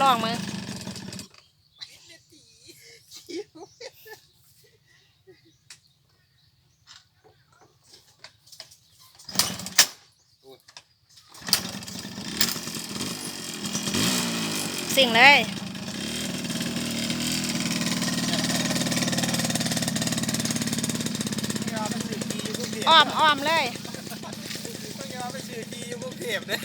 ลองมึงสิ่งเลยไม่เอาไปซื้อกีอยู่กรุงเทพอ้อมอ้อมเลยต้องเอาไปซื้อกีอยู่กรุงเทพเลย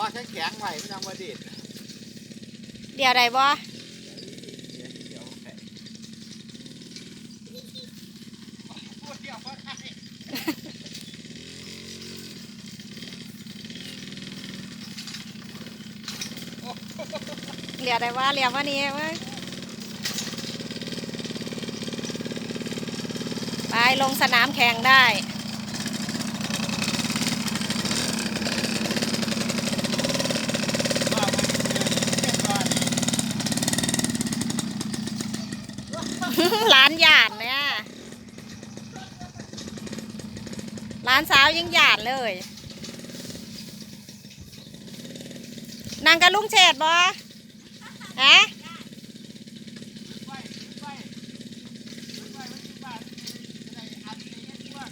อแข็งแข็งๆไว้ไม่ต้องมาดิดเดี๋ยวใดบ่เห้พูดเดียวได้ว่าเรียกว่านี้เว้ยไปลงสนามแข่งได้ ว่ามันเรียนก่อน ร้านหยาดเนี่ยร้านสาวยังหยาดเลย นางกับลุงเฉดบ่ฮะ ไปไปไปไปมันอยู่บ้านจะได้อัดในเงี้ยว่า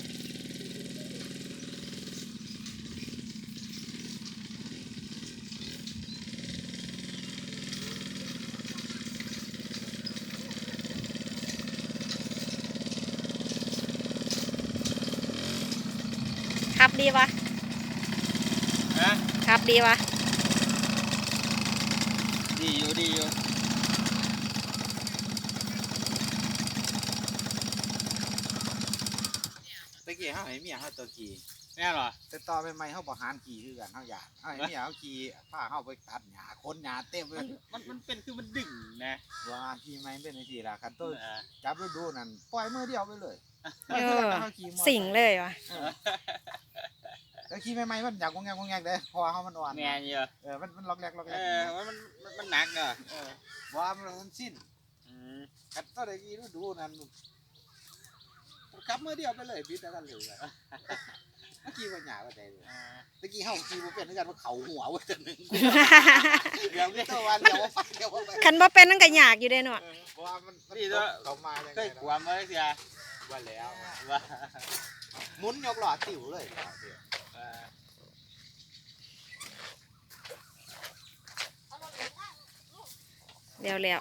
ขับดีวะฮะขับดีวะ ดีอยู่ดีอยู่ตะกี้เฮาให้เมียเฮาตัวขี่แน่เหรอแต่ต่อไปใหม่เฮาบ่หารขี่คือกันเฮาอยากเฮาให้เมียเฮาขี่พาเฮาไปตัดหญ้าคนหญ้าเต็มเลมันยมันมันเป็นคือมันดึงนะว่าขี่ใหม่เป็นจังซี่ล่ะคันตัวเออจับแล้วดูนั่นปล่อยมือเดียวไปเลย เออเฮาขี่มอสิ่งเลยวะเออแล้ว ขี่ใหม่ๆมันอยากงงแงงงแงงเด้เพราะว่าเฮามันอ่อนแม่นเยอะเออมันมันล็อกแรกล็อกแรเอกอมันมันมันหนักเนอะเออว่ามันมันสิ้นอืมคันตัวใดขี่ดูนั่นขับมือเดียวไปเลยบิดแล้วกันเลยอะเมื่อกี้ว่าหญ้าว่าใดเลยเออตะกี้เฮาขี่บ่เป็นคือกันว่าเขาหัวว่าแต่หนึงเดี๋ยวนี้ตัววันเดียวว่าไปเดียวว่าไปคันบ่เป็นนั่นก็ยากอยู่เด้เนาะเพราะว่ามันมันนี่ตัวเขามาจังเคไงยกลัวมาเลยเสียว่าแล้ว ว่าหมุนยกหลอดติ๋วเลย เลอดติ๋วเออเร็วเร็ว